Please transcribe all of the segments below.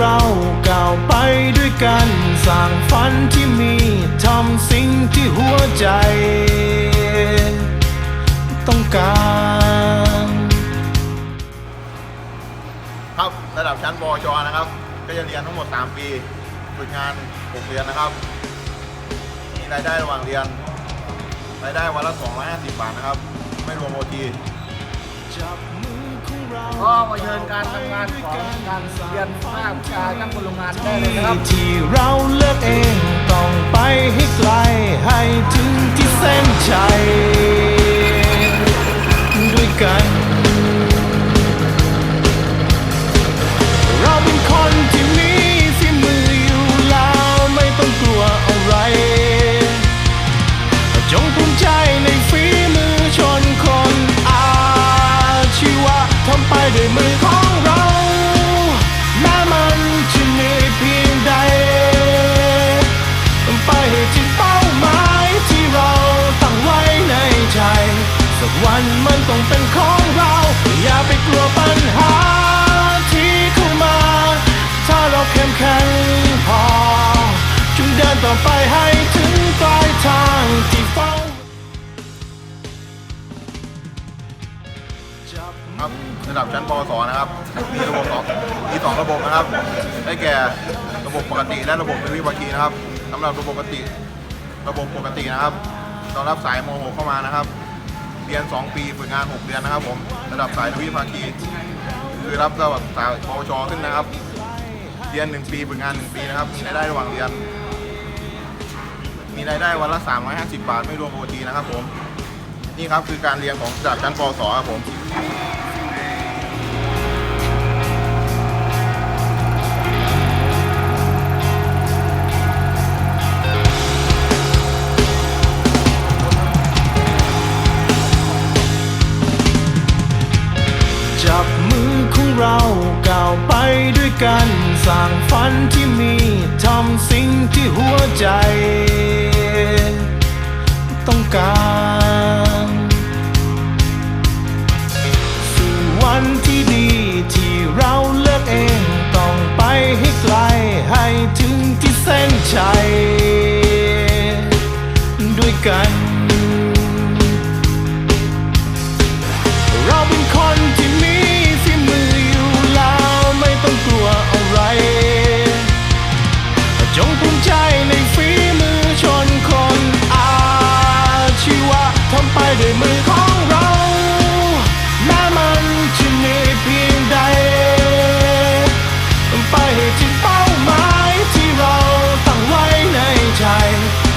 เราก้าวไปด้วยกัน สร้างฝันที่มีทำสิ่งที่หัวใจ ต้องการ ครับระดับชั้นปวชนะครับ ก็จะเรียนทั้งหมด 3 ปีฝึกงาน 6 เดือนนะครับ มีรายได้ระหว่างเรียน รายได้วันละ 250 บาทนะครับ ไม่รวมโอที ก็มาเชิญการทำงานของการเรียนภาควิชาช่างกลโรงงานได้เลยนะครับ ที่เราเลือกเองต้องไปให้ไกลให้ ทำไปด้วยมือของเรา แม้มันจะเหนื่อยเพียงใดไปให้ถึงเป้าหมายที่เราตั้งไว้ในใจ สักวันมันต้องเป็นของ ระดับชั้นปวสนะครับ มีระบบสองมีสองระบบนะครับ ได้แก่ระบบปกติและระบบทวิภาคีนะครับสำหรับระบบปกติ ระบบปกตินะครับตอนรับสายม .6 เข้ามานะครับ เรียน 2 ปีฝึกงาน 6 เดือนนะครับ ผมระดับสายทวิภาคี คือรับระดับสายปวชขึ้นนะครับ เรียน 1 ปีฝึกงาน 1 ปีนะครับมีรายได้ระหว่างเรียน มีรายได้วันละ 350 บาทไม่รวมโอทีนะครับ ผม นี่ครับคือการเรียนของระดับชั้นปวสครับผม เราก้าวไปด้วยกัน สร้างฝันที่มีทำสิ่งที่หัวใจ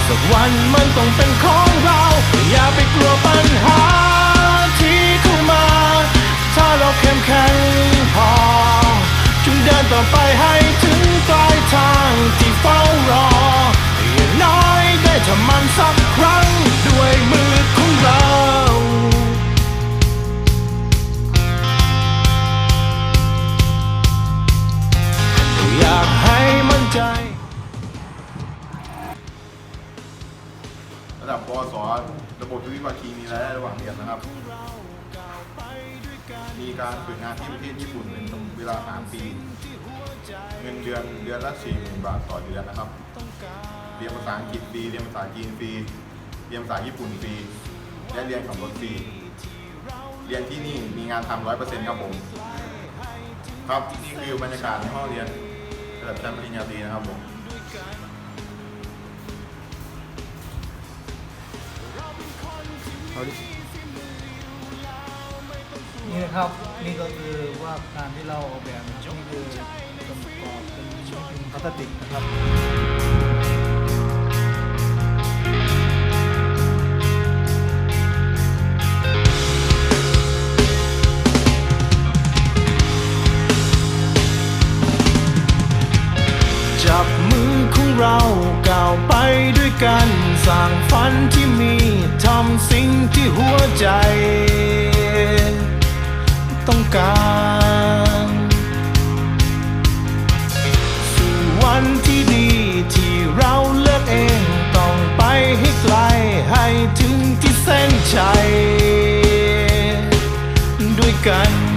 สักวันมันต้องเป็นของเรา อย่าไปกลัวปัญหาที่เข้ามา ถ้าเราเข้มแข็งพอจงเดินต่อไปให้ถึงปลายทางที่เฝ้ารออย่างน้อยได้ทำมันสักครั้ง ปวสระบบทวิภาคีมีรายได้ระหว่างเรียนนะครับ มีการฝึกงานที่ประเทศญี่ปุ่นเป็นเวลา 3 ปี เงินเดือนเดือนละ40,000 บาทต่อเดือนนะครับ เรียนภาษาอังกฤษฟรี เรียนภาษาจีนฟรี เรียนภาษาญี่ปุ่นฟรี และเรียนขับรถฟรี เรียนที่นี่มีงานทำร้อยเปอร์เซ็นต์ครับผม ครับนี่คือบรรยากาศในห้องเรียนระดับชั้นปริญญาตรีนะครับผม นี่นะครับนี่ก็คือว่าการที่เราออกแบบนี่คือประกอบเป็นเป็นพลาสติกนะครับจับมือของเราก้าวไปด้วยกันสร้างฝันที่มีทำ สิ่งที่หัวใจ ต้องการสู่วันที่ดีที่เราเลือกเอง ต้องไปให้ไกลให้ถึงที่เส้นชัยด้วยกัน